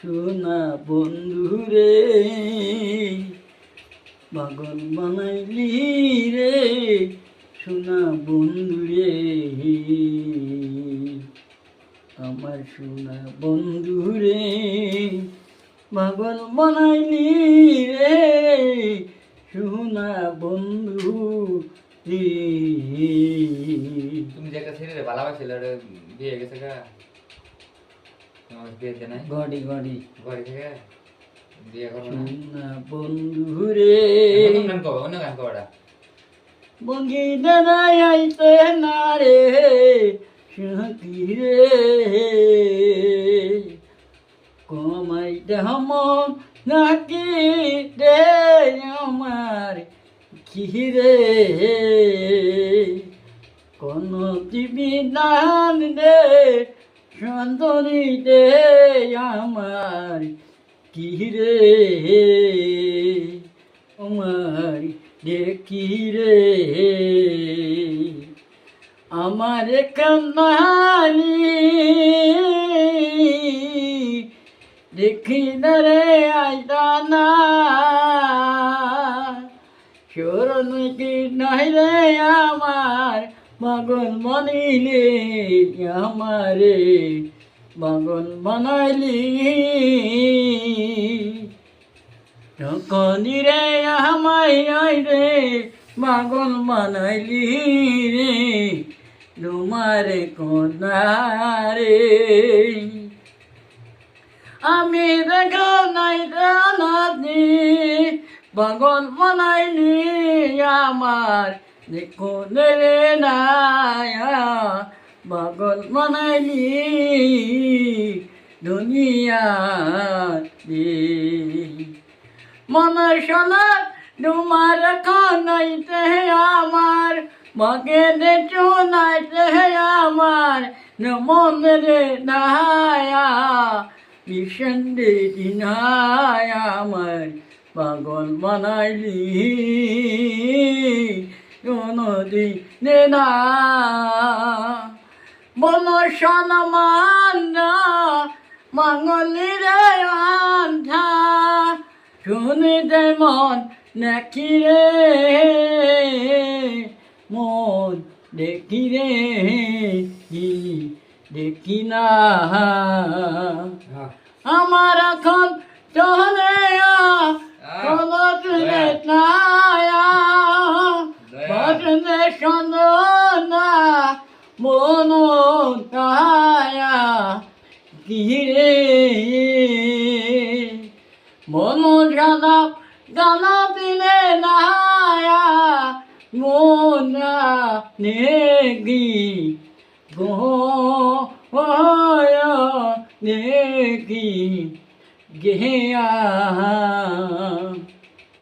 সোনা বন্ধুরে পাগল বানাইলি রে সোনা বন্ধুরে। আমার সোনা বন্ধুরে পাগল বানাইলি রে সোনা বন্ধু রে তুমি একটা ছেলে ভালোবাসছিলে ওটা বিয়ে গেছে গা। তোমার বিয়েতে নাই গড়ি গড়ি। ঘরে থেকে? বিয়ে করো না। বন্ধুরে নতুন গান কবে? অন্য গান কবে ওটা বঙ্গি আইতে না রে। রে। নাকি রে আমার খিরে। কোন দিবি দান রে সন্দনী দে আমার কিরে আমার দেখি রে? আমার কান্নালি দেখি না রে আইদানা চোরন কি নাই রে আমার? পাগল বানিলে আমারে পাগল বানাইলি কনি রে আমায় আই রে পাগল বানাইলি রে, তোমারে কোনারে আমি দেখা নাই জানাতি পাগল বানাইলি আমার দেখো রে নায়া, পাগল বানাইলি দুনিয়া রে মন সোনার তোমার খানাইতে আমার মগে দে চুনাইতে আমার মন রে নায়া মিশন দে আমার, পাগল বানাইলি কোনো দিনে না। বল সনমান মঙ্গলি রে আন্ধা। শুনে দে মন নাকি রে মন দেখি রে দেখি না। হ্যাঁ। আমার এখন চলে মন সাদা গানা দিলে নাহায়া মোনা নেগি গো নেগি গেয়া